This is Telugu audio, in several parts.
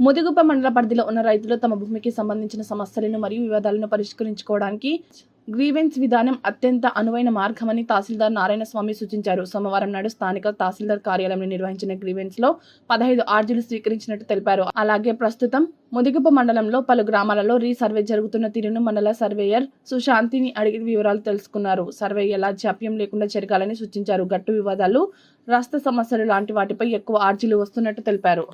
ముదిగుప్ప మండల పరిధిలో ఉన్న రైతులు తమ భూమికి సంబంధించిన సమస్యలను మరియు వివాదాలను పరిష్కరించుకోవడానికి గ్రీవెన్స్ విధానం అత్యంత అనువైన మార్గమని తహసీల్దార్ నారాయణ స్వామి సూచించారు. సోమవారం నాడు స్థానిక తహసీల్దార్ కార్యాలయంలో నిర్వహించిన గ్రీవెన్స్లో పదహైదు ఆర్జీలు స్వీకరించినట్టు తెలిపారు. అలాగే ప్రస్తుతం ముదిగుప్ప మండలంలో పలు గ్రామాలలో రీసర్వే జరుగుతున్న తీరును మండల సర్వేయర్ సుశాంతిని అడిగి వివరాలు తెలుసుకున్నారు. సర్వే ఎలా జాప్యం లేకుండా జరగాలని సూచించారు. గట్టు వివాదాలు రాష్ట్ర సమస్యలు లాంటి వాటిపై ఎక్కువ ఆర్జీలు వస్తున్నట్టు తెలిపారు.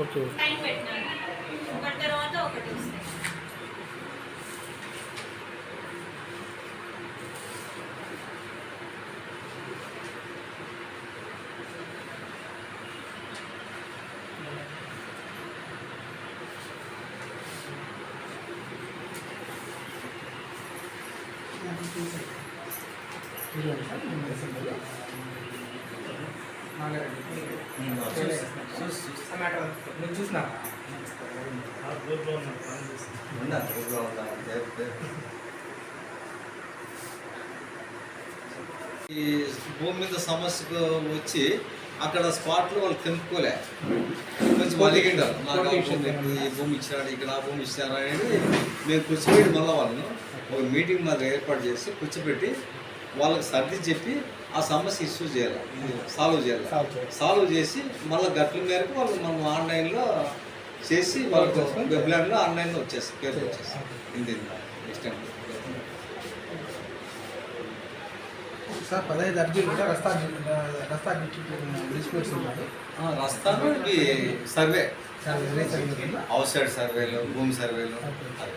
ఓకే. చూసినా గ్రూప్లో ఊర్లో ఉందా? ఈ భూమి మీద సమస్యకు వచ్చి అక్కడ స్పాట్లో వాళ్ళు తెంపుకోలే ఆ భూమి ఎప్పుడు ఈ భూమి ఇచ్చాడు ఇక్కడ ఆ భూమి ఇచ్చారా అనేది మేము కూర్చోబెట్టి మళ్ళీ వాళ్ళను ఒక మీటింగ్ మాకు ఏర్పాటు చేసి కూర్చోబెట్టి వాళ్ళకి సర్ది చెప్పి ఆ సమస్య ఇష్యూ చేయాలి. సాల్వ్ చేయాలి. సాల్వ్ చేసి మళ్ళీ గట్ల మేరకు వాళ్ళు మనం ఆన్లైన్లో చేసి వాళ్ళకు వెబ్లైన్లో ఆన్లైన్లో వచ్చేసి పేరు వచ్చేసి ఇంది ఇష్టం సార్ పదహైదు అర్జీలు కూడా రస్తా రస్తా డిస్ప్యూట్స్ ఉన్నాయి రస్తానికి survey sir survey? Outside సర్వేలు భూమి సర్వేలు. అది.